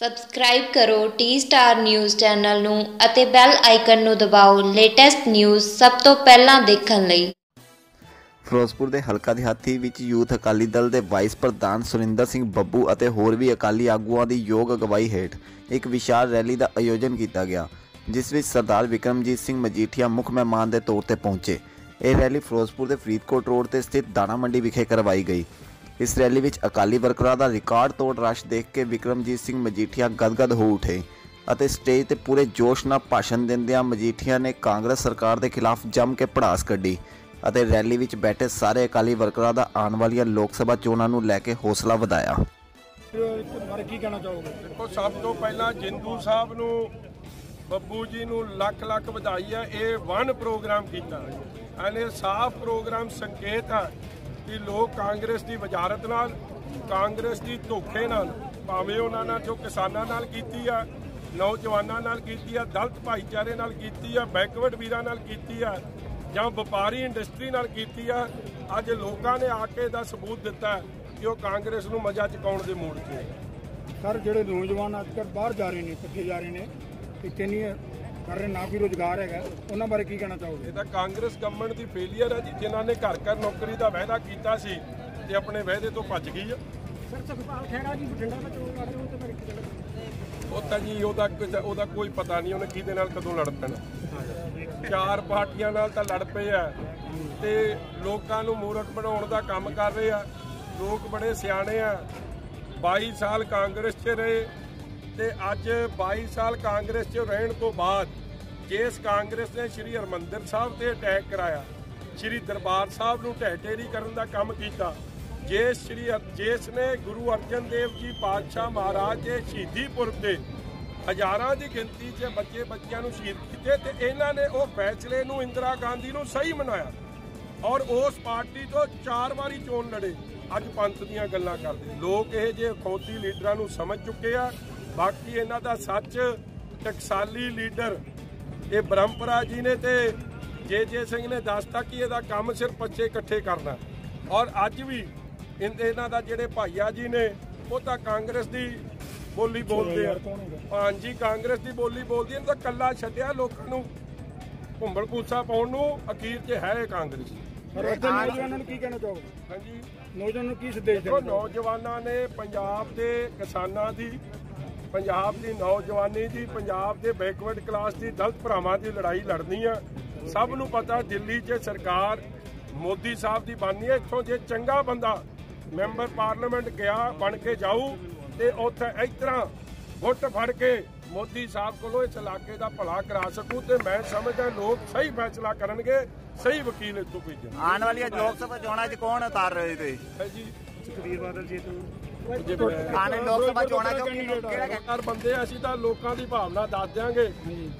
Subscribe ਕਰੋ T star news channel ਨੂੰ ਅਤੇ ਬੈਲ ਆਈਕਨ ਨੂੰ ਦਬਾਓ ਲੇਟੈਸਟ ਨਿਊਜ਼ ਸਭ ਤੋਂ ਪਹਿਲਾਂ ਦੇਖਣ ਲਈ। ਫਿਰੋਜ਼ਪੁਰ ਦੇ ਹਲਕਾ ਦਿਹਾਤੀ ਵਿੱਚ ਯੂਥ ਅਕਾਲੀ ਦਲ ਦੇ ਵਾਈਸ ਪ੍ਰਧਾਨ ਸੁਰਿੰਦਰ ਸਿੰਘ ਬੱਬੂ ਅਤੇ ਹੋਰ ਵੀ ਅਕਾਲੀ ਆਗੂਆਂ ਦੀ ਯੋਗ ਅਗਵਾਈ ਹੇਠ ਇੱਕ ਵਿਸ਼ਾਲ ਰੈਲੀ ਦਾ ਆਯੋਜਨ ਕੀਤਾ ਗਿਆ, ਜਿਸ ਵਿੱਚ ਸਰਦਾਰ ਵਿਕਰਮਜੀਤ ਸਿੰਘ ਮਜੀਠੀਆ ਮੁੱਖ ਮਹਿਮਾਨ ਦੇ ਤੌਰ ਤੇ ਪਹੁੰਚੇ। ਇਹ ਰੈਲੀ ਫਿਰੋਜ਼ਪੁਰ ਦੇ ਫਰੀਦਕੋਟ ਰੋਡ ਤੇ ਸਥਿਤ ਦਾਣਾ ਮੰਡੀ ਵਿਖੇ ਕਰਵਾਈ ਗਈ। ਇਸ ਰੈਲੀ ਵਿੱਚ ਅਕਾਲੀ ਵਰਕਰਾਂ ਦਾ ਰਿਕਾਰਡ ਤੋੜ ਰਸ਼ ਦੇਖ ਕੇ ਵਿਕਰਮਜੀਤ ਸਿੰਘ ਮਜੀਠੀਆ ਗਦਗਦ ਹੋ ਉਠੇ ਅਤੇ ਸਟੇਜ ਤੇ ਪੂਰੇ ਜੋਸ਼ ਨਾਲ ਭਾਸ਼ਣ ਦਿੰਦਿਆਂ ਮਜੀਠੀਆ ਨੇ ਕਾਂਗਰਸ ਸਰਕਾਰ ਦੇ ਖਿਲਾਫ ਜੰਮ ਕੇ ਪੜਾਸ ਕੱਢੀ ਅਤੇ ਰੈਲੀ ਵਿੱਚ ਬੈਠੇ ਸਾਰੇ ਅਕਾਲੀ ਵਰਕਰਾਂ ਦਾ ਆਉਣ ਵਾਲੀਆਂ ਲੋਕ ਸਭਾ ਚੋਣਾਂ ਨੂੰ ਲੈ ਕੇ ਹੌਸਲਾ ਵਧਾਇਆ। ਕੀ ਕਹਿਣਾ ਚਾਹੋਗੇ ਦੇਖੋ, ਸਭ ਤੋਂ ਪਹਿਲਾਂ ਜਿੰਦੂ ਸਾਹਿਬ ਨੂੰ, ਬੱਬੂ ਜੀ ਨੂੰ ਲੱਖ ਲੱਖ ਵਧਾਈ ਹੈ ਇਹ ਵਨ ਪ੍ਰੋਗਰਾਮ ਕੀਤਾ। ਇਹਨੇ ਸਾਫ਼ ਪ੍ਰੋਗਰਾਮ ਸੰਕੇਤ ਹੈ ਕਿ ਲੋਕ ਕਾਂਗਰਸ ਦੀ ਵਜ਼ਾਰਤ ਨਾਲ, ਕਾਂਗਰਸ ਦੀ ਧੋਖੇ ਨਾਲ, ਭਾਵੇਂ ਉਹਨਾਂ ਨਾਲ ਜੋ ਕਿਸਾਨਾਂ ਨਾਲ ਕੀਤੀ ਆ, ਨੌਜਵਾਨਾਂ ਨਾਲ ਕੀਤੀ ਆ, ਦਲਤ ਭਾਈਚਾਰੇ ਨਾਲ ਕੀਤੀ ਆ, ਬੈਕਵਰਡ ਵੀਰਾਂ ਨਾਲ ਕੀਤੀ ਆ, ਜਾਂ ਵਪਾਰੀ ਇੰਡਸਟਰੀ ਨਾਲ ਕੀਤੀ ਆ, ਅੱਜ ਲੋਕਾਂ ਨੇ ਆ ਕੇ ਦਾ ਸਬੂਤ ਦਿੱਤਾ ਕਿ ਉਹ ਕਾਂਗਰਸ ਨੂੰ ਮਜ਼ਾ ਚਕਾਉਣ ਦੇ ਮੂਡ 'ਚ ਹੈ ਸਰ, ਜਿਹੜੇ ਨੌਜਵਾਨ ਅੱਜ ਕੱਲ੍ਹ ਬਾਹਰ ਜਾ ਰਹੇ ਨੇ ਕਿੱਥੇ ਜਾ ਰਹੇ ਨੇ ਇੱਥੇ ਨਹੀਂ ਕਰ ਰਹੇ ਨਾ ਕੋਈ ਰੋਜ਼ਗਾਰ ਹੈਗਾ। ਉਹਨਾਂ ਬਾਰੇ ਕੀ ਕਹਿਣਾ ਚਾਹੋਗੇ? ਇਹ ਤਾਂ ਕਾਂਗਰਸ ਗਵਰਨਮੈਂਟ ਦੀ ਫੇਲਿਅਰ ਹੈ ਜੀ ਜਿਨ੍ਹਾਂ ਨੇ ਘਰ ਘਰ ਨੌਕਰੀ ਦਾ ਵਾਅਦਾ ਕੀਤਾ ਸੀ ਤੇ ਆਪਣੇ ਵਾਅਦੇ ਤੋਂ ਭੱਜ ਗਈ ਆ। ਸਰ ਸੁਖਪਾਲ ਖਹਿਰਾ ਜੀ ਬਠਿੰਡਾ ਦਾ ਚੋਣ ਲੜ ਰਹੇ ਹੋ ਤੇ ਮੇਰੇ ਕੀ ਉਹ ਤਾਂ ਜੀ ਉਹਦਾ ਉਹਦਾ ਕੋਈ ਪਤਾ ਨਹੀਂ ਉਹਨੇ ਕਿਹਦੇ ਨਾਲ ਕਦੋਂ ਲੜ ਪੈਣਾ। ਚਾਰ ਪਾਰਟੀਆਂ ਨਾਲ ਤਾਂ ਲੜ ਪਏ ਆ ਤੇ ਲੋਕਾਂ ਨੂੰ ਮੂਰਖ ਬਣਾਉਣ ਦਾ ਕੰਮ ਕਰ ਰਹੇ ਆ। ਲੋਕ ਬੜੇ ਸਿਆਣੇ ਆ। 22 ਸਾਲ ਕਾਂਗਰਸ 'ਚ ਰਹੇ। ਤੇ ਅੱਜ 22 ਸਾਲ ਕਾਂਗਰਸ 'ਚ ਰਹਿਣ ਤੋਂ ਬਾਅਦ ਜਿਸ ਕਾਂਗਰਸ ਨੇ ਸ਼੍ਰੀ ਹਰਮੰਦਰ ਸਾਹਿਬ ਤੇ ਅਟੈਕ ਕਰਾਇਆ, ਸ਼੍ਰੀ ਦਰਬਾਰ ਸਾਹਿਬ ਨੂੰ ਢਹਿ ਢੇਰੀ ਕਰਨ ਦਾ ਕੰਮ ਕੀਤਾ, ਜਿਸ ਸ਼੍ਰੀ ਅਰ- ਜਿਸ ਨੇ ਗੁਰੂ ਅਰਜਨ ਦੇਵ ਜੀ ਪਾਤਸ਼ਾਹ ਮਹਾਰਾਜ ਦੇ ਸ਼ਹੀਦੀ ਪੁਰਬ ਤੇ ਹਜ਼ਾਰਾਂ ਦੀ ਗਿਣਤੀ 'ਚ ਬੱਚੇ ਬੱਚਿਆਂ ਨੂੰ ਸ਼ਹੀਦ ਕੀਤੇ ਤੇ ਇਹਨਾਂ ਨੇ ਉਹ ਫੈਸਲੇ ਨੂੰ ਇੰਦਰਾ ਗਾਂਧੀ ਨੂੰ ਸਹੀ ਮਨਾਇਆ ਔਰ ਉਸ ਪਾਰਟੀ ਤੋਂ ਚਾਰ ਵਾਰੀ ਚੋਣ ਲੜੇ। ਅੱਜ ਪੰਥ ਦੀਆਂ ਗੱਲਾਂ ਕਰਦੇ। ਲੋਕ ਇਹ ਜੇ ਖੋਤੀ ਲੀਡਰਾਂ ਨੂੰ ਸਮਝ ਚੁੱਕੇ ਆ ਬਾਕੀ ਇਹਨਾਂ ਦਾ ਸੱਚ ਟਕਸਾਲੀ ਲੀਡਰ ਇਹ ਬ੍ਰਹਮਪਰਾ ਜੀ ਨੇ ਤੇ ਜੇ ਜੇ ਸਿੰਘ ਨੇ ਦੱਸਤਾ ਕਿ ਇਹਦਾ ਕੰਮ ਸਿਰਫ ਬੱਚੇ ਇਕੱਠੇ ਕਰਨਾ। ਔਰ ਅੱਜ ਵੀ ਇਹਨਾਂ ਦਾ ਜਿਹੜੇ ਭਾਈਆ ਜੀ ਨੇ ਉਹ ਤਾਂ ਕਾਂਗਰਸ ਦੀ ਬੋਲੀ ਬੋਲਦੇ ਆ। ਹਾਂਜੀ ਕਾਂਗਰਸ ਦੀ ਬੋਲੀ ਬੋਲਦੀ ਇਹਨਾਂ ਤਾਂ ਕੱਲਾ ਛੱਡਿਆ ਲੋਕਾਂ ਨੂੰ ਘੁੰਬਲ ਪੂਸਾ ਪਾਉਣ ਨੂੰ ਅਖੀਰ 'ਚ ਹੈ ਇਹ ਕਾਂਗਰਸ। ਨੌਜਵਾਨਾਂ ਨੂੰ ਕੀ ਕਹਿਣਾ ਚਾਹੋਗੇ? ਹਾਂਜੀ। ਨੌਜਵਾਨਾਂ ਨੂੰ ਕੀ ਸੰਦੇਸ਼ ਦੇਖੋ ਦੇਣਾ ਚਾਹੋਗੇ? ਨੌਜਵਾਨਾਂ ਨੇ ਪੰਜਾਬ ਦੇ ਕਿਸਾਨਾਂ ਦੀ ਪੰਜਾਬ ਦੀ ਨੌਜਵਾਨੀ ਦੀ ਪੰਜਾਬ ਦੇ ਬੈਕਵਰਡ ਕਲਾਸ ਦੀ ਦਲਿਤ ਭਰਾਵਾਂ ਦੀ ਲੜਾਈ ਲੜਨੀ ਆ। ਸਭ ਨੂੰ ਪਤਾ ਦਿੱਲੀ 'ਚ ਸਰਕਾਰ ਮੋਦੀ ਸਾਹਿਬ ਦੀ ਬਣਨੀ ਹੈ ਇੱਥੋਂ ਜੇ ਚੰਗਾ ਬੰਦਾ ਮੈਂਬਰ ਪਾਰਲੀਮੈਂਟ ਗਿਆ ਬਣ ਕੇ ਜਾਊ ਤੇ ਉੱਥੇ ਇਸ ਤਰ੍ਹਾਂ ਗੁੱਟ ਫੜ ਕੇ ਮੋਦੀ ਸਾਹਿਬ ਕੋਲੋਂ ਇਸ ਇਲਾਕੇ ਦਾ ਭਲਾ ਕਰਾ ਸਕੂ ਤੇ ਮੈਂ ਸਮਝਦਾ ਲੋਕ ਸਹੀ ਫੈਸਲਾ ਕਰਨਗੇ ਸਹੀ ਵਕੀਲ ਇੱਥੋਂ ਭੇਜਣ ਆਉਣ ਵਾਲੀਆਂ ਲੋਕ ਸਭਾ ਚੋਣਾਂ 'ਚ ਕੌਣ ਉਤਾਰ ਰਹੇ ਤੇ ਜੀ ਸੁਖਬੀਰ ਬਾਦਲ ਜੀ ਤੋਂ। ਵਾਲੀ ਲੋਕ ਸਭਾ ਚੋਣਾਂ 'ਚ ਕਿਹੜਾ ਸਰਕਾਰ ਬੰਦੇ ਆ, ਅਸੀਂ ਤਾਂ ਲੋਕਾਂ ਦੀ ਭਾਵਨਾ ਦੱਸ ਦਿਆਂਗੇ।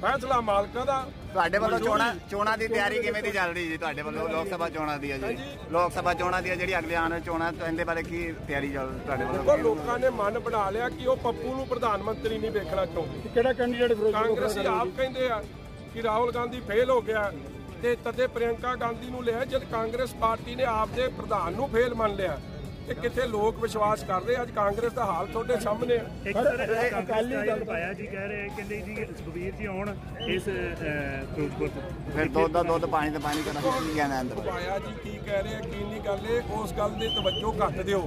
ਫੈਸਲਾ ਮਾਲਕਾਂ ਦਾ। ਤੁਹਾਡੇ ਵੱਲੋਂ ਚੋਣਾਂ ਚੋਣਾਂ ਦੀ ਤਿਆਰੀ ਕਿਵੇਂ ਦੀ ਚੱਲ ਰਹੀ ਜੀ ਤੁਹਾਡੇ ਵੱਲੋਂ ਲੋਕ ਸਭਾ ਚੋਣਾਂ ਦੀ ਹੈ ਜੀ? ਲੋਕ ਸਭਾ ਚੋਣਾਂ ਦੀ ਹੈ ਜਿਹੜੀ ਅਗਲੇ ਆਉਣ ਵਾਲੀ ਚੋਣਾਂ ਤੋਂ ਇਹਦੇ ਬਾਰੇ ਕੀ ਤਿਆਰੀ ਚੱਲ ਤੁਹਾਡੇ ਦੇਖੋ ਵੱਲੋਂ ਲੋਕਾਂ ਨੇ ਮਨ ਬਣਾ ਲਿਆ ਕਿ ਉਹ ਪੱਪੂ ਨੂੰ ਪ੍ਰਧਾਨ ਮੰਤਰੀ ਨਹੀਂ ਵੇਖਣਾ ਚਾਹੁੰਦੇ। ਕਿਹੜਾ ਕੈਂਡੀਡੇਟ ਕਾਂਗਰਸੀ ਆਪ ਕਹਿੰਦੇ ਆ ਕਿ ਰਾਹੁਲ ਗਾਂਧੀ ਫੇਲ ਹੋ ਗਿਆ ਤੇ ਤਦੇ ਪ੍ਰਿਯੰਕਾ ਗਾਂਧੀ ਨੂੰ ਲਿਆ ਜਦ ਕਾਂਗਰਸ ਪਾਰਟੀ ਨੇ ਆਪ ਦੇ ਪ੍ਰਧਾਨ ਨੂੰ ਫੇਲ ਮੰਨ ਲਿਆ। ਤੇ ਕਿੱਥੇ ਲੋਕ ਵਿਸ਼ਵਾਸ ਕਰ ਰਹੇ ਅੱਜ ਕਾਂਗਰਸ ਦਾ ਹਾਲ ਤੁਹਾਡੇ ਸਾਹਮਣੇ ਇੱਕ ਅਕਾਲੀ ਦਲ ਪਾਇਆ ਜੀ ਕਹਿ ਰਹੇ ਕਹਿੰਦੇ ਜੀ ਸੁਖਬੀਰ ਜੀ ਆਉਣ ਇਸ ਫਿਰੋਜ਼ਪੁਰ ਤੋਂ ਫਿਰ ਦੁੱਧ ਦਾ ਦੁੱਧ ਪਾਣੀ ਦਾ ਪਾਣੀ ਕਰਨਾ ਕੀ ਕਹਿਣਾ ਅੰਦਰ? ਪਾਇਆ ਜੀ ਕੀ ਕਹਿ ਰਹੇ ਆ ਕੀ ਨਹੀਂ ਗੱਲ ਇਹ ਉਸ ਗੱਲ ਦੇ ਤਵੱਜੋ ਘੱਟ ਦਿਓ।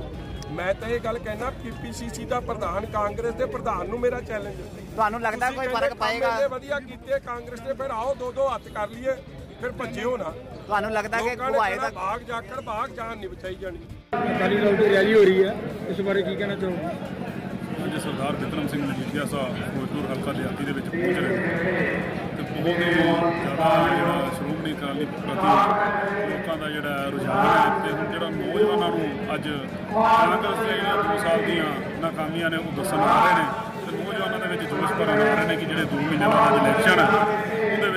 ਮੈਂ ਤਾਂ ਇਹ ਗੱਲ ਕਹਿਣਾ ਪੀਪੀਸੀਸੀ ਦਾ ਪ੍ਰਧਾਨ ਕਾਂਗਰਸ ਦੇ ਪ੍ਰਧਾਨ ਨੂੰ ਮੇਰਾ ਚੈਲੰਜ ਤੁਹਾਨੂੰ ਲੱਗਦਾ ਕੋਈ ਫ਼ਰਕ ਪਏਗਾ? ਵਧੀਆ ਕੀਤੇ ਕਾਂਗਰਸ ਦੇ ਫਿਰ ਆਓ ਦੋ ਦੋ ਹੱਥ ਕਰ ਲਈਏ ਫਿਰ ਭੱਜਿਓ ਨਾ। ਤੁਹਾਨੂੰ ਲੱਗਦਾ ਕਿ ਗੁਹਾਏ ਕਹਿਣਾ ਦਾ ਬਾਗ ਜਾਖੜ ਬਾਗ ਜਾਨ ਨਹੀਂ ਬਚਾਈ ਜਾਣੀ। ਅਕਾਲੀ ਦਲ ਦੀ ਰੈਲੀ ਹੋ ਰਹੀ ਹੈ। ਇਸ ਬਾਰੇ ਕੀ ਕਹਿਣਾ ਚਾਹੋਗੇ? ਅੱਜ ਸਰਦਾਰ ਵਿਕਰਮ ਸਿੰਘ ਮਜੀਠੀਆ ਸਾਹਿਬ ਫਿਰੋਜ਼ਪੁਰ ਹਲਕਾ ਦਿਹਾਤੀ ਦੇ ਵਿੱਚ ਪਹੁੰਚ ਰਹੇ ਨੇ। ਤੇ ਬਹੁਤ ਹੀ ਜ਼ਿਆਦਾ ਜਿਹੜਾ ਸ਼੍ਰੋਮਣੀ ਅਕਾਲੀ ਪ੍ਰਤੀ ਲੋਕਾਂ ਦਾ ਜਿਹੜਾ ਰੁਝਾਨ ਹੈ ਤੇ ਹੁਣ ਜਿਹੜਾ ਨੌਜਵਾਨਾਂ ਨੂੰ ਅੱਜ ਕਾਂਗਰਸ ਦੇ ਜਿਹੜੇ ਦੋ ਸਾਲ ਦੀਆਂ ਨਾਕਾਮੀਆਂ ਨੇ ਉਹ ਦੱਸਣ ਆ ਰਹੇ ਨੇ। ਤੇ ਨੌਜਵਾਨਾਂ ਦੇ ਵਿੱਚ ਜੋਸ਼ ਭਰਨ ਆ ਰਹੇ ਨੇ ਕਿ ਜਿਹੜੇ 2 ਮਹੀਨੇ ਬਾਅਦ ਇਲੈਕਸ਼ਨ ਹੈ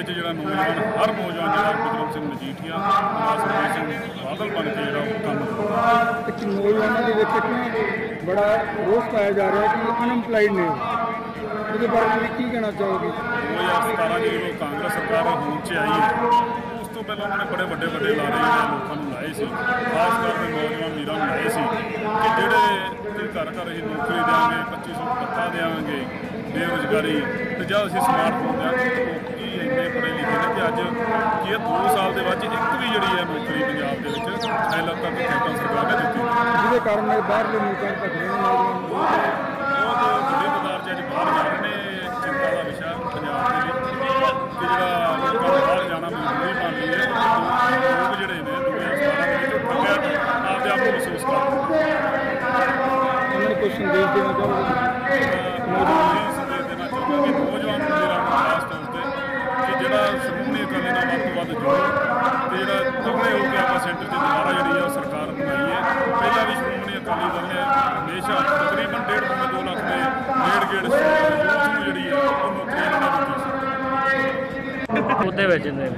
ਵਿੱਚ ਜਿਹੜਾ ਨੌਜਵਾਨ ਹਰ ਨੌਜਵਾਨ ਜਿਹੜਾ ਵਿਕਰਮ ਸਿੰਘ ਮਜੀਠੀਆ ਸੁਖਬੀਰ ਸਿੰਘ ਬਾਦਲ ਬਣ ਕੇ ਜਿਹੜਾ ਉਹ ਕੰਮ ਇੱਕ ਨੌਜਵਾਨਾਂ ਦੇ ਵਿੱਚ ਇੱਕ ਬੜਾ ਰੋਸ ਪਾਇਆ ਜਾ ਰਿਹਾ ਕਿ ਅਨਐਮਪਲਾਈਡ ਨੇ ਉਹਦੇ ਬਾਰੇ ਤੁਸੀਂ ਕੀ ਕਹਿਣਾ ਚਾਹੋਗੇ? 2017 ਦੀ ਜਦੋਂ ਕਾਂਗਰਸ ਸਰਕਾਰ ਹੋਂਦ 'ਚ ਆਈ ਹੈ ਉਸ ਤੋਂ ਪਹਿਲਾਂ ਉਹਨਾਂ ਨੇ ਬੜੇ ਵੱਡੇ ਵੱਡੇ ਲਾਰੇ ਲੋਕਾਂ ਨੂੰ ਲਾਏ ਸੀ। ਖਾਸ ਕਰਕੇ ਨੌਜਵਾਨ ਵੀਰਾਂ ਨੂੰ ਲਾਏ ਸੀ ਕਿ ਜਿਹੜੇ ਕਿ ਘਰ ਘਰ ਅਸੀਂ ਨੌਕਰੀ ਦੇਵਾਂਗੇ 2500 ਪੱਤਾ ਦੇਵਾਂਗੇ ਬੇਰੁਜ਼ਗਾਰੀ ਤੇ ਜਦ ਅਸੀਂ ਸਮਾਰਟਫੋਨ ਦੇਵਾਂਗੇ ਤਾਂ ਇੰਨੇ ਪੜ੍ਹੇ ਲਿਖੇ ਨੇ ਕਿ ਅੱਜ ਕੀ ਇਹ 2 ਸਾਲ ਦੇ ਵਿੱਚ ਇੱਕ ਵੀ ਜਿਹੜੀ ਹੈ ਨੌਕਰੀ ਪੰਜਾਬ ਦੇ ਵਿੱਚ ਹਾਲੇ ਤੱਕ ਕੈਂਪਾਂ ਸਰਕਾਰ ਨੇ ਦਿੱਤੀ ਨਹੀਂ। ਜਿਹਦੇ ਕਾਰਨ ਇਹ ਬਾਹਰਲੇ ਮੁਲਕਾਂ 'ਚ ਭੱਜ ਰਹੇ ਨੇ ਨੌਜਵਾਨ ਬਹੁਤ ਪਦਾਰ ਚ ਅੱਜ ਬਾਹਰ ਜਾ ਰਹੇ ਨੇ ਚਿੰਤਾ ਦਾ ਵਿਸ਼ਾ ਪੰਜਾਬ ਦੇ ਵਿੱਚ ਜਿਹੜਾ ਲੋਕਾਂ ਨੂੰ ਬਾਹਰ ਜਾਣਾ ਮਜਬੂਰੀ ਬਣ ਗਈ ਹੈ ਤੇ ਲੋਕ ਜਿਹੜੇ ਨੇ 2017 ਦੇ ਵਿੱਚ ਬਗੈਰ ਆਪਦੇ ਆਪ ਨੂੰ ਮਹਿਸੂਸ ਕਰਦੇ ਉਹਨਾਂ ਨੂੰ ਕੋਈ ਸੰਦੇਸ਼ ਦੇਣਾ ਚਾਹੋਗੇ ਨੌਜਵਾਨ ਇਹ ਸੰਦੇਸ਼ ਦੇਣਾ ਚਾਹੁੰਦਾ ਕਿ ਨੌਜਵਾਨ ਵੀਰਾਂ ਨੂੰ ਖਾਸ ਤੌਰ ਤੇ ਕਿ ਜਿਹੜਾ ਸਮੂਹੀ ਅਕਾਲੀ ਨਾਲ ਵੱਧ ਤੋਂ ਵੱਧ ਜੁੜੋ ਤੇ ਜਿਹੜਾ ਤਗੜੇ ਹੋ ਕੇ ਆਪਾਂ ਸੈਂਟਰ 'ਚ ਦੁਬਾਰਾ ਜਿਹੜੀ ਆ ਉਹ ਸਰਕਾਰ ਬਣਾਈ ਹੈ ਪਹਿਲਾਂ ਵੀ ਸ਼੍ਰੋਮਣੀ ਅਕਾਲੀ ਦਲ ਨੇ ਹਮੇਸ਼ਾ ਤਕਰੀਬਨ 1.5 ਤੋਂ 2 ਲੱਖ ਦੇ ਨੇੜ ਗੇੜ ਯੂਥ ਨੂੰ ਜਿਹੜੀ ਹੈ ਉਹ ਨੌਕਰੀਆਂ ਇਹਨਾਂ ਨੇ ਦਿੱਤੀ ਵਿੱਚ ਨੇ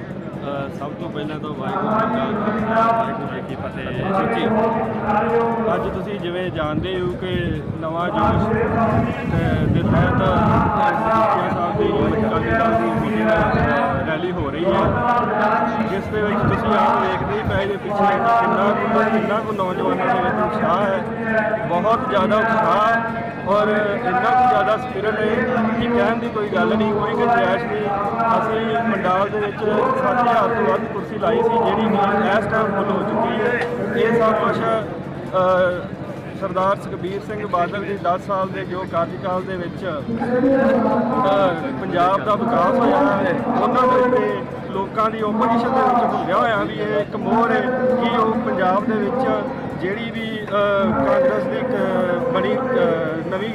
ਸਭ ਤੋਂ ਪਹਿਲਾਂ ਤਾਂ ਵਾਹਿਗੁਰੂ ਜੀ ਕਾ ਖਾਲਸਾ ਵਾਹਿਗੁਰੂ ਜੀ ਕੀ ਫਤਿਹ। ਜੀ ਅੱਜ ਤੁਸੀਂ ਜਿਵੇਂ ਜਾਣਦੇ ਹੋ ਕਿ ਨਵਾਂ ਜੋਸ਼ ਦੇ ਤਹਿਤ ਸਾਹਿਬ ਦੀ ਯੂਥ ਅਕਾਲੀ ਦਲ ਦੀ ਮੀਟਿੰਗ ਅ, ਰੈਲੀ ਹੋ ਰਹੀ ਹੈ। ਜਿਸ ਦੇ ਵਿੱਚ ਤੁਸੀਂ ਆਪ ਦੇਖਦੇ ਹੀ ਪਏ ਜੇ ਪਿੱਛੇ ਕਿੰਨਾ ਕੁ ਕਿੰਨਾ ਕੁ ਨੌਜਵਾਨਾਂ ਦੇ ਵਿੱਚ ਉਤਸ਼ਾਹ ਹੈ। ਬਹੁਤ ਜ਼ਿਆਦਾ ਉਤਸ਼ਾਹ ਔਰ ਇੰਨਾ ਕੁ ਜ਼ਿਆਦਾ ਸਪਿਰਟ ਹੈ ਕਿ ਕਹਿਣ ਦੀ ਕੋਈ ਗੱਲ ਨਹੀਂ, ਕੋਈ ਗੁੰਜਾਇਸ਼ ਨਹੀਂ। ਅਸੀਂ ਪੰਡਾਲ ਦੇ ਵਿੱਚ 7000 ਤੋਂ ਵੱਧ ਕੁਰਸੀ ਲਾਈ ਸੀ, ਜਿਹੜੀ ਕਿ ਇਸ ਟਾਈਮ ਫੁੱਲ ਹੋ ਚੁੱਕੀ ਹੈ। ਇਹ ਸਭ ਕੁਛ ਸਰਦਾਰ ਸੁਖਬੀਰ ਸਿੰਘ ਬਾਦਲ ਜੀ 10 ਸਾਲ ਦੇ ਜੋ ਕਾਰਜਕਾਲ ਦੇ ਵਿੱਚ ਪੰਜਾਬ ਦਾ ਵਿਕਾਸ ਹੋਇਆ ਹੈ, ਉਹਨਾਂ ਦੇ ਉੱਤੇ ਲੋਕਾਂ ਦੀ ਓਪੋਜੀਸ਼ਨ ਦੇ ਵਿੱਚ ਭੁੱਲਿਆ ਹੋਇਆ ਵੀ ਇਹ ਇੱਕ ਮੋਹਰ ਹੈ ਕਿ ਉਹ ਜਿਹੜੀ ਵੀ ਕਾਂਗਰਸ ਦੀ ਬਣੀ ਨਵੀਂ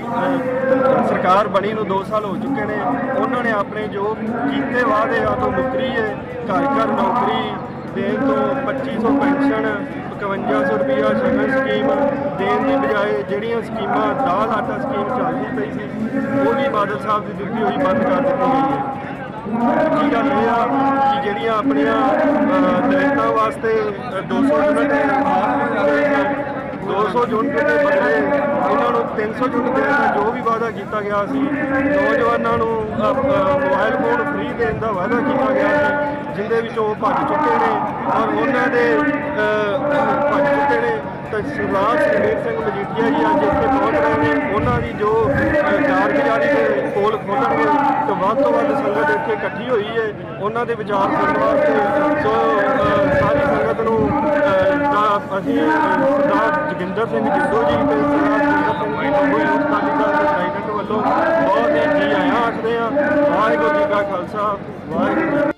ਸਰਕਾਰ ਬਣੀ ਨੂੰ 2 ਸਾਲ ਹੋ ਚੁੱਕੇ ਨੇ, ਉਹਨਾਂ ਨੇ ਆਪਣੇ ਜੋ ਕੀਤੇ ਵਾਅਦੇ ਆ ਤੋਂ ਮੁਕਰੀ ਹੈ ਘਰ ਘਰ ਨੌਕਰੀ ਦੇਣ ਤੋਂ 2500 ਪੈਨਸ਼ਨ 5100 ਰੁਪਈਆ ਸ਼ਗਨ ਸਕੀਮ ਦੇਣ ਦੀ ਬਜਾਏ ਜਿਹੜੀਆਂ ਸਕੀਮਾਂ ਦਾਲ ਆਟਾ ਸਕੀਮ ਚੱਲਦੀ ਪਈ ਸੀ, ਉਹ ਵੀ ਬਾਦਲ ਸਾਹਿਬ ਦੀ ਦਿੱਤੀ ਹੋਈ ਬੰਦ ਕਰ ਦਿੱਤੀ ਗਈ ਹੈ। ਕੀ ਗੱਲ ਇਹ ਆ ਕਿ ਜਿਹੜੀਆਂ ਆਪਣੀਆਂ ਦਲਿਤਾਂ ਵਾਸਤੇ ਅ, 200 ਯੂਨਿਟ 200 ਯੂਨਿਟ ਦੇ ਬਦਲੇ ਇਹਨਾਂ ਨੂੰ 300 ਯੂਨਿਟ ਦੇਣ ਦਾ ਜੋ ਵੀ ਵਾਅਦਾ ਕੀਤਾ ਗਿਆ ਸੀ ਨੌਜਵਾਨਾਂ ਨੂੰ ਅ, ਮੋਬਾਈਲ ਫੋਨ ਫ੍ਰੀ ਦੇਣ ਦਾ ਵਾਅਦਾ ਕੀਤਾ ਗਿਆ ਸੀ ਜਿੰਦੇ ਵਿੱਚ ਉਹ ਭੱਜ ਚੁੱਕੇ ਨੇ ਔਰ ਉਹਨਾਂ ਦੇ ਭੱਜ ਚੁੱਕੇ ਨੇ। ਸਰਦਾਰ ਸੁਖਬੀਰ ਸਿੰਘ ਮਜੀਠੀਆ ਜੀ ਅੱਜ ਇੱਥੇ ਪਹੁੰਚ ਰਹੇ ਨੇ। ਉਹਨਾਂ ਦੀ ਜੋ ਅ, ਕਾਰਗੁਜ਼ਾਰੀ ਦੇ ਕੋਲ ਖੋਲ੍ਹਣਗੇ ਤੇ ਵੱਧ ਤੋਂ ਵੱਧ ਸੰਗਤ ਇੱਥੇ ਇਕੱਠੀ ਹੋਈ ਹੈ। ਉਹਨਾਂ ਦੇ ਵਿਚਾਰ ਸੁਣਨ ਵਾਸਤੇ ਸੋ ਸਾਰੀ ਸੰਗਤ ਨੂੰ ਅ, ਅਸੀਂ ਸਰਦਾਰ ਜੋਗਿੰਦਰ ਸਿੰਘ ਜਿੱਦੋ ਜੀ ਤੇ ਸਰਦਾਰ ਜੋਗਿੰਦਰ ਸਿੰਘ ਜੀ ਬੰਬੂ ਯੂਥ ਅਕਾਲੀ ਦਲ ਦੇ ਪ੍ਰੈਜ਼ੀਡੈਂਟ ਵੱਲੋਂ ਬਹੁਤ ਹੀ ਜੀ ਆਇਆਂ ਆਖਦੇ ਆ ਵਾਹਿਗੁਰੂ ਜੀ ਕਾ ਖਾਲਸਾ ਵਾਹਿਗੁਰੂ ਜੀ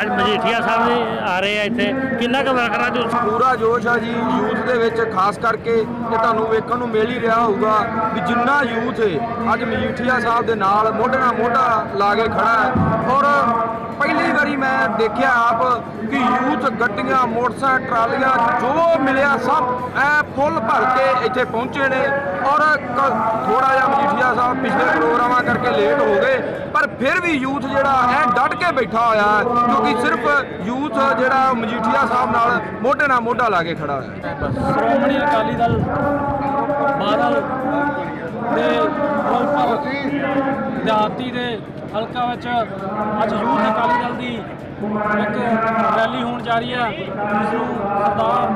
ਅੱਜ ਮਜੀਠੀਆ ਸਾਹਿਬ ਜੀ ਆ ਰਹੇ ਆ ਇੱਥੇ। ਕਿੰਨਾ ਕੁ ਵਰਕਰਾਂ ਜੋ ਪੂਰਾ ਜੋਸ਼ ਆ ਜੀ ਯੂਥ ਦੇ ਵਿੱਚ, ਖਾਸ ਕਰਕੇ ਇਹ ਤੁਹਾਨੂੰ ਵੇਖਣ ਨੂੰ ਮਿਲ ਹੀ ਰਿਹਾ ਹੋਊਗਾ ਵੀ ਜਿੰਨਾ ਯੂਥ ਹੈ ਅੱਜ ਮਜੀਠੀਆ ਸਾਹਿਬ ਦੇ ਨਾਲ ਮੋਢੇ ਨਾਲ ਮੋਢਾ ਲਾ ਕੇ ਖੜਾ ਹੈ। ਔਰ ਪਹਿਲੀ ਵਾਰੀ ਮੈਂ ਦੇਖਿਆ ਆਪ ਕਿ ਯੂਥ ਗੱਡੀਆਂ, ਮੋਟਰਸਾਈਕਲ, ਟਰਾਲੀਆਂ ਜੋ ਮਿਲਿਆ ਸਭ ਐ ਫੁੱਲ ਭਰ ਕੇ ਇੱਥੇ ਪਹੁੰਚੇ ਨੇ। ਔਰ ਥੋੜਾ ਜਿਹਾ ਮਜੀਠੀਆ ਸਾਹਿਬ ਪਿਛਲੇ ਪ੍ਰੋਗਰਾਮਾਂ ਕਰਕੇ ਲੇਟ ਹੋ ਗਏ। ਪਰ ਫਿਰ ਵੀ ਯੂਥ ਜਿਹੜਾ ਹੈ, ਡਟ ਕੇ ਬੈਠਾ ਹੋਇਆ ਹੈ, ਕਿਉਂਕਿ ਸਿਰਫ ਯੂਥ ਜਿਹੜਾ ਮਜੀਠੀਆ ਸਾਹਿਬ ਨਾਲ ਮੋਢੇ ਨਾਲ ਮੋਢਾ ਲਾ ਕੇ ਖੜਾ ਹੈ। ਸ਼੍ਰੋਮਣੀ ਅਕਾਲੀ ਦਲ ਬਾਦਲ ਦੇ ਫਿਰੋਜ਼ਪੁਰ ਦਿਹਾਤੀ ਦੇ ਹਲਕਾ ਵਿੱਚ ਅੱਜ ਯੂਥ ਅਕਾਲੀ ਦਲ ਦੀ ਇੱਕ ਰੈਲੀ ਹੋਣ ਜਾ ਰਹੀ ਹੈ। ਜਿਸ ਨੂੰ ਸਰਦਾਰ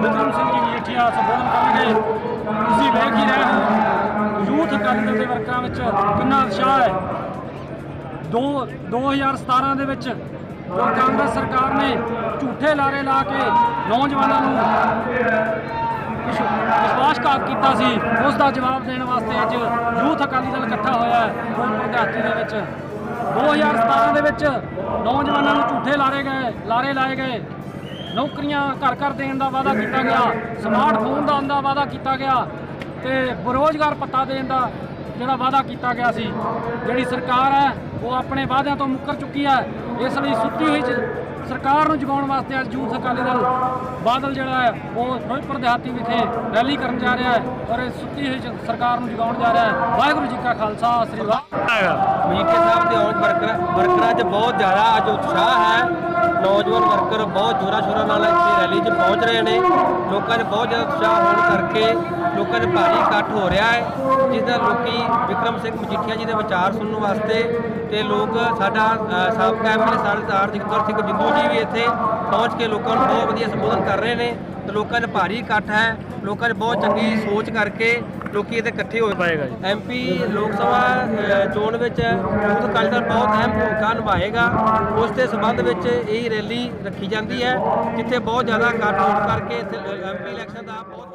ਬਿਕਰਮ ਸਿੰਘ ਜੀ ਮਜੀਠੀਆ ਸੰਬੋਧਨ ਕਰਨਗੇ। ਤੁਸੀਂ ਵੇਖ ਹੀ ਰਹੇ ਹੋ, ਯੂਥ ਅਕਾਲੀ ਦਲ ਦੇ ਵਰਕਰਾਂ ਵਿੱਚ ਕਿੰਨਾ ਉਤਸ਼ਾਹ ਹੈ। ਦੋ 2017 ਦੇ ਵਿੱਚ ਜੋ ਕਾਂਗਰਸ ਸਰਕਾਰ ਨੇ ਝੂਠੇ ਲਾਰੇ ਲਾ ਕੇ ਨੌਜਵਾਨਾਂ ਨੂੰ ਵਿਸ਼- ਵਿਸ਼ਵਾਸਘਾਤ ਕੀਤਾ ਸੀ ਉਸ ਦਾ ਜਵਾਬ ਦੇਣ ਵਾਸਤੇ ਅੱਜ ਯੂਥ ਅਕਾਲੀ ਦਲ ਇਕੱਠਾ ਹੋਇਆ ਹੈ, ਫਿਰੋਜ਼ਪੁਰ ਦੇ ਵਿੱਚ। 2017 ਦੇ ਵਿੱਚ ਨੌਜਵਾਨਾਂ ਨੂੰ ਝੂਠੇ ਲਾਰੇ ਗਏ, ਲਾਰੇ ਲਾਏ ਗਏ। ਨੌਕਰੀਆਂ ਘਰ ਘਰ ਦੇਣ ਦਾ ਵਾਅਦਾ ਕੀਤਾ ਗਿਆ ਸਮਾਰਟਫੋਨ ਦਾ ਦਾ ਵਾਅਦਾ ਕੀਤਾ ਗਿਆ ਤੇ ਬੇਰੁਜ਼ਗਾਰ ਪੱਤਾ ਦੇਣ ਦਾ ਜਿਹੜਾ ਵਾਅਦਾ ਕੀਤਾ ਗਿਆ ਸੀ, ਜਿਹੜੀ ਸਰਕਾਰ ਹੈ ਉਹ ਆਪਣੇ ਵਾਅਦਿਆਂ ਤੋਂ ਮੁੱਕਰ ਚੁੱਕੀ ਹੈ ਇਸ ਲਈ ਸੁੱਤੀ ਹੋਈ ਜ- ਸਰਕਾਰ ਨੂੰ ਜਗਾਉਣ ਵਾਸਤੇ ਅੱਜ ਯੂਥ ਅਕਾਲੀ ਦਲ ਬਾਦਲ ਜਿਹੜਾ ਹੈ, ਉਹ ਫਿਰੋਜ਼ਪੁਰ ਦਿਹਾਤੀ ਵਿਖੇ ਰੈਲੀ ਕਰਨ ਜਾ ਰਿਹਾ ਹੈ ਔਰ ਇਹ ਸੁੱਤੀ ਹੋਈ ਜ- ਸਰਕਾਰ ਨੂੰ ਜਗਾਉਣ ਜਾ ਰਿਹਾ ਹੈ। ਵਾਹਿਗੁਰੂ ਜੀ ਕਾ ਖਾਲਸਾ, ਸ੍ਰੀ ਵਾਹਿਗੁਰੂ ਮੀਕੇ ਸਾਹਿਬ ਦੇ ਔਰ ਵਰਕਰ, ਵਰਕਰਾਂ 'ਚ ਬਹੁਤ ਜ਼ਿਆਦਾ ਅੱਜ ਉਤਸ਼ਾਹ ਹੈ। ਨੌਜਵਾਨ ਵਰਕਰ ਬਹੁਤ ਜੋਰਾ ਸ਼ੋਰਾ ਨਾਲ ਇੱਥੇ ਰੈਲੀ 'ਚ ਪਹੁੰਚ ਰਹੇ ਨੇ। ਲੋਕਾਂ 'ਚ ਬਹੁਤ ਜ਼ਿਆਦਾ ਉਤਸ਼ਾਹ ਹੋਣ ਕਰਕੇ ਲੋਕਾਂ 'ਚ ਭਾਰੀ ਇਕੱਠ ਹੋ ਰਿਹਾ ਹੈ, ਜਿਸ ਦਾ ਲੋਕੀ ਵਿਕਰਮ ਸਿੰਘ ਮਜੀਠੀਆ ਜੀ ਦੇ ਵਿਚਾਰ ਸੁਣਨ ਵਾਸਤੇ ਤੇ ਲੋਕ ਸਾਡਾ ਸਾਬਕਾ ਐਮਐਲਏ ਸਰਦਾਰ ਜਗਦਰ ਸਿੰਘ ਜਿੰਦੂ ਜੀ ਵੀ ਇੱਥੇ ਪਹੁੰਚ ਕੇ ਲੋਕਾਂ ਨੂੰ ਬਹੁਤ ਵਧੀਆ ਸੰਬੋਧਨ ਕਰ ਰਹੇ ਨੇ ਤੇ ਲੋਕਾਂ 'ਚ ਭਾਰੀ ਇਕੱਠ ਹੈ ਲੋਕਾਂ 'ਚ ਬਹੁਤ ਚੰਗੀ ਸੋਚ ਕਰਕੇ ਲੋਕੀ ਇੱਥੇ ਇਕੱਠੇ ਹੋਏ ਪਾਏਗਾ ਜੀ। ਐਮਪੀ ਲੋਕ ਸਭਾ ਚੋਣ ਵਿੱਚ ਯੂਥ ਅਕਾਲੀ ਦਲ ਬਹੁਤ ਅਹਿਮ ਭੂਮਿਕਾ ਨਿਭਾਏਗਾ ਉਸ ਦੇ ਸੰਬੰਧ ਵਿੱਚ ਇਹ ਰੈਲੀ ਰੱਖੀ ਜਾਂਦੀ ਹੈ ਜਿੱਥੇ ਬਹੁਤ ਜ਼ਿਆਦਾ ਇਕੱਠ ਹੋਣ ਕਰਕੇ ਇੱਥੇ ਐਮਪੀ ਇਲੈਕਸ਼ਨ ਦਾ ਬਹੁਤ